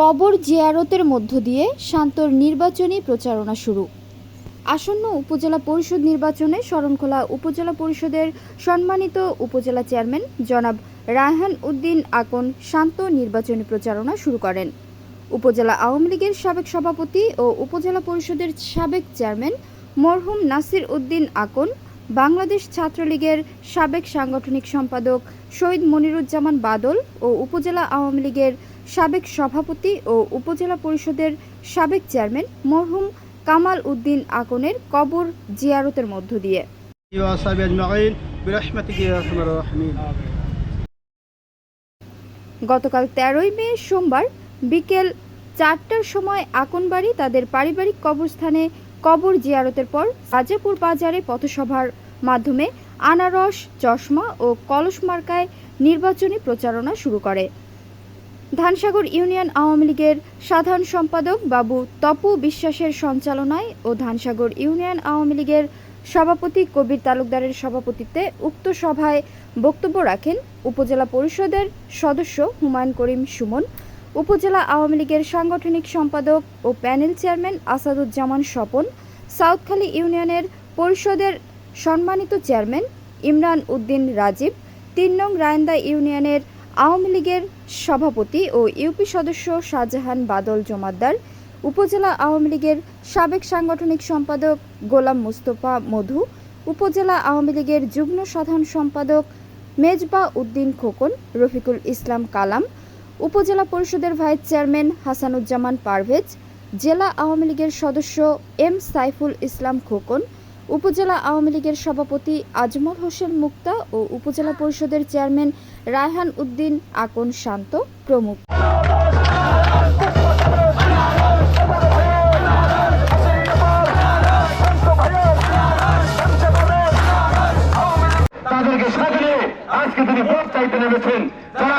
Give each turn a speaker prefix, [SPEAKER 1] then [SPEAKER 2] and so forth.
[SPEAKER 1] কবর জিয়ারতের মধ্য দিয়ে শান্তর নির্বাচনী প্রচারণা শুরু। আসন্ন উপজেলা পরিষদ নির্বাচনে শরণখোলা উপজেলা পরিষদের সম্মানিত উপজেলা চেয়ারম্যান জনাব রায়হান উদ্দিন আকন শান্ত নির্বাচনী প্রচারণা শুরু করেন। উপজেলা আওয়ামী লীগের সাবেক সভাপতি ও উপজেলা পরিষদের সাবেক চেয়ারম্যান মরহুম নাসির উদ্দিন আকন, বাংলাদেশ ছাত্রলীগের সাবেক সাংগঠনিক সম্পাদক শহীদ মনিরুজ্জামান বাদল ও উপজেলা আওয়ামী লীগের সাবেক সভাপতি ও উপজেলা পরিষদের সাবেক চেয়ারম্যান মরহুম কামাল উদ্দিন আকনের কবর জিয়ারতের মধ্য দিয়ে। গতকাল তেরোই মে সোমবার বিকেল চারটার সময় আকনবাড়ি তাদের পারিবারিক কবরস্থানে কবর জিয়ারতের পর রাজাপুর বাজারে পথসভার মাধ্যমে আনারস চশমা ও কলস মার্কায় নির্বাচনী প্রচারণা শুরু করে। ধানসাগর ইউনিয়ন আওয়ামী লীগের সাধারণ সম্পাদক বাবু তপু বিশ্বাসের সঞ্চালনায় ও ধানসাগর ইউনিয়ন আওয়ামী লীগের সভাপতি কবির তালুকদারের সভাপতিত্বে উক্ত সভায় বক্তব্য রাখেন উপজেলা পরিষদের সদস্য হুমায়ুন করিম সুমন, উপজেলা আওয়ামী লীগের সাংগঠনিক সম্পাদক ও প্যানেল চেয়ারম্যান আসাদুজ্জামান স্বপন, সাউথখালী ইউনিয়নের পরিষদের সম্মানিত চেয়ারম্যান ইমরান উদ্দিন রাজীব, তিন নং রায়ন্দা ইউনিয়নের আওয়ামী লীগের সভাপতি ও ইউপি সদস্য শাহজাহান বাদল জমাদ্দার উপজেলা আওয়ামী লীগের সাবেক সাংগঠনিক সম্পাদক গোলাম মুস্তফা মধু, উপজেলা আওয়ামী লীগের যুগ্ম সাধারণ সম্পাদক মেজবা উদ্দিন খোকন, রফিকুল ইসলাম কালাম, উপজেলা পরিষদের ভাইস চেয়ারম্যান হাসানুজ্জামান পারভেজ, জেলা আওয়ামী লীগের সদস্য এম সাইফুল ইসলাম খোকন উপজেলা আওয়ামী লীগের সভাপতি আজমল হোসেন মুক্তা ও উপজেলা পরিষদের চেয়ারম্যান রায়হান উদ্দিন আকন শান্ত প্রমুখ। আজকে তিনি চাইতে নেমেছেন। তারা